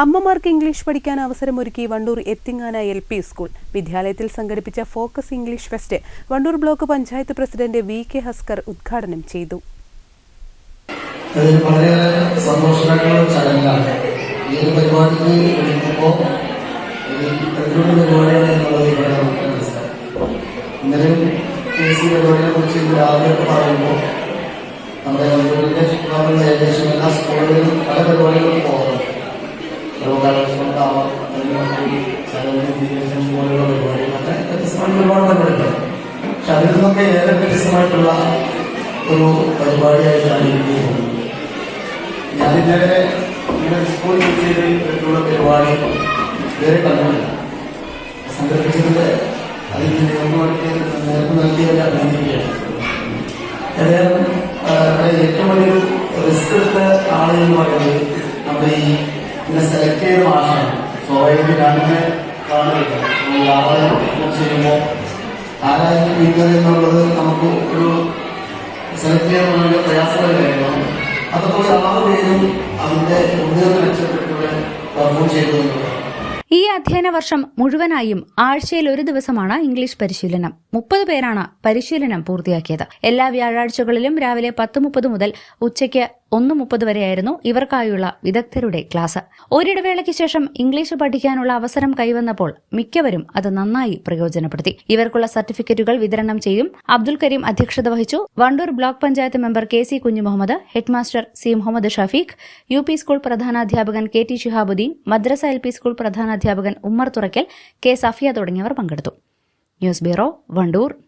അമ്മമാർക്ക് ഇംഗ്ലീഷ് പഠിക്കാൻ അവസരമൊരുക്കി വണ്ടൂർ എത്തിങ്ങാന എൽ പി സ്കൂൾ. വിദ്യാലയത്തിൽ സംഘടിപ്പിച്ച focus English fest Wandoor block panchayat president V K Haskar ഉദ്ഘാടനം ചെയ്തു. ഇന്നലെ കുറിച്ച് ഇന്ന് രാവിലെ പറയുമ്പോൾ നമ്മുടെ ഏകദേശം എല്ലാ സ്കൂളുകളിലും പല പരിപാടികളും ലോകാലോചന പോലുള്ള പരിപാടികളൊക്കെ വ്യത്യസ്തമായിട്ടുള്ള ഒരുപാട് പരിപാടികളുണ്ട് പക്ഷെ അതിൽ നിന്നൊക്കെ ഏറെ വ്യത്യസ്തമായിട്ടുള്ള ഒരു പരിപാടിയായിട്ടാണ് എനിക്ക് തോന്നുന്നത് ഇന്നലെ ഇങ്ങനെ സ്കൂൾ യൂസ് ചെയ്തിട്ടുള്ള പരിപാടി ഇതുവരെ കണ്ടില്ല സംഘടിപ്പിച്ചതിന്റെ അതിന് നിയമമായിട്ട് നേരത്തെ നൽകിയവരെ അഭിനന്ദിക്കുകയാണ് ഏതായാലും ഏറ്റവും വലിയൊരു റിസ്ക് എടുത്ത ആളെന്ന് പറയുന്നത് നമ്മുടെ ഈ ഇതിനെ സെലക്ട് ചെയ്ത മാഷാണ്. സ്വാഭാവികമായിട്ട് വിന്നർ എന്നുള്ളത് നമുക്ക് ഒരു സെലക്ട് ചെയ്യാൻ വളരെ പ്രയാസമായ അതുപോലെ ആറ് പേരും അതിന്റെ പെർഫോം ഈ അധ്യയന വർഷം മുഴുവനായും ആഴ്ചയിൽ ഒരു ദിവസമാണ് ഇംഗ്ലീഷ് പരിശീലനം. മുപ്പത് പേരാണ് പരിശീലനം പൂർത്തിയാക്കിയത്. എല്ലാ വ്യാഴാഴ്ചകളിലും രാവിലെ പത്ത് മുപ്പത് മുതൽ ഉച്ചയ്ക്ക് ഒന്ന് മുപ്പത് വരെയായിരുന്നു ഇവർക്കായുള്ള വിദഗ്ധരുടെ ക്ലാസ്. ഒരിടവേളയ്ക്ക് ശേഷം ഇംഗ്ലീഷ് പഠിക്കാനുള്ള അവസരം കൈവന്നപ്പോൾ മിക്കവരും അത് നന്നായി പ്രയോജനപ്പെടുത്തി. ഇവർക്കുള്ള സർട്ടിഫിക്കറ്റുകൾ വിതരണം ചെയ്യും. അബ്ദുൽ കരീം അധ്യക്ഷത വഹിച്ചു. Wandoor block panchayat member K C Kunjumuhammed headmaster C Muhammed Shafeeq U P school പ്രധാനാധ്യാപകൻ K T Shihabuddin മദ്രസ എൽ പി സ്കൂൾ പ്രധാനാധ്യാപകൻ ഉമ്മർ തുറക്കൽ കെ സഫിയ തുടങ്ങിയവർ പങ്കെടുത്തു. News bureau Wandoor.